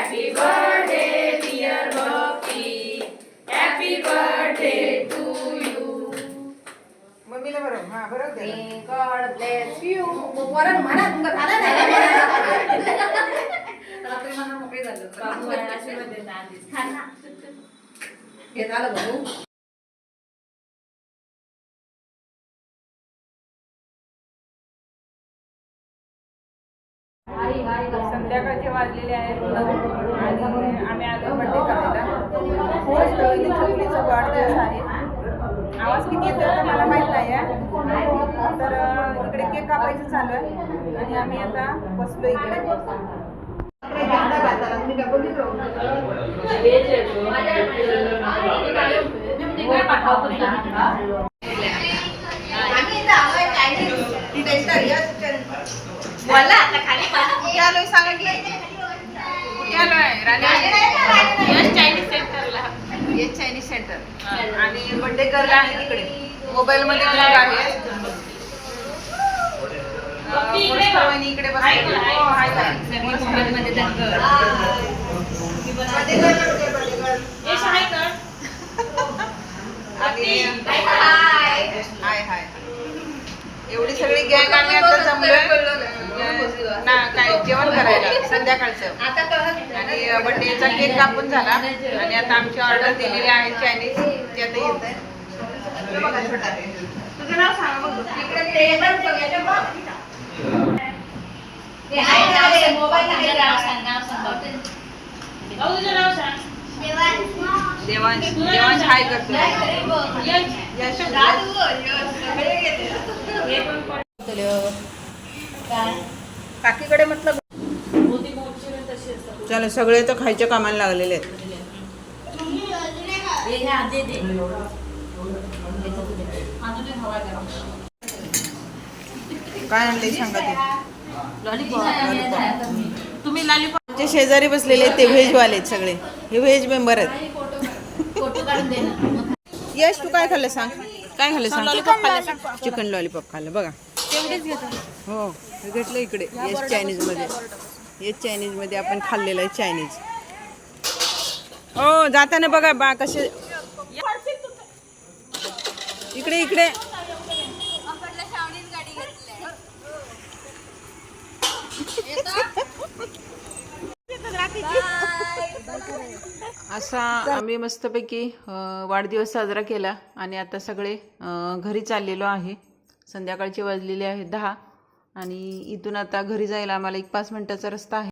Happy birthday, dear Bhakti. Happy birthday to you. मम्मीला बरोबर हा बरोबर दे. May God bless you. वरण म्हणा तुमचं झालं नाही रात्री मला मोकळी झालं बाबू आशीर्वाद देतात. खा ना. हे झालं भाऊ संध्याकाळचे वाजलेले आहेत. आणि आम्ही आलो बड्डे करायला मुलीचा वाढदिवस आहे आवाज किती येतो आता मला माहीत नाही आहे. तर इकडे केक कापायचं चालू आहे. आणि आम्ही आता बसलो इकडे. बोला यश चायनीज सेंटरला येस चायनीज सेंटर आणि बर्थडे गर्ल आहे तिकडे मोबाईल मध्ये ब्लॉग आहे. इकडे. मध्ये. यश एवढी सगळी गँग आम्ही आता जमलोय. ना काय जेवण करायला संध्याकाळचं. आता कळत आणि बर्थडेचा केक कापून झाला. आणि आता आमची ऑर्डर दिलेली आहे चायनीज ती आता येत आहे. तुझं नाव सांगा बघ. मोबाईल. नाव सांग, नाव सांग नाव सांग. देवांश देवांश हाय करतो. हे? काकीकडे म्हटलं चला सगळे तर खायच्या कामाला लागलेले आहेत. हे. काय आणले सांगा ते? लॉलीपॉप. तुम्ही लॉलीपॉप शेजारी बसलेले आहेत ते व्हेजवाले आहेत सगळे. हे व्हेज मेंबर आहेत. फोटो काढून दे ना. यश तू काय खाल्लं सांग. काय खाल्लं सांग. चिकन लॉलीपॉप खाल्लं. बघा. हो हे घेतलं इकडे. येस चायनीजमध्ये. हे चायनीजमध्ये आपण खाल्लेलं आहे चायनीज हो जाताना बघा बा कसे इकडे इकडे. असा आम्ही मस्तपैकी वाढदिवस साजरा केला आणि आता सगळे घरी चाललेलो आहे. संध्याकाळचे वाजलेले आहेत दहा. आणि इथून आता घरी जायला आम्हाला एक पाच मिनटाचा रस्ता आहे.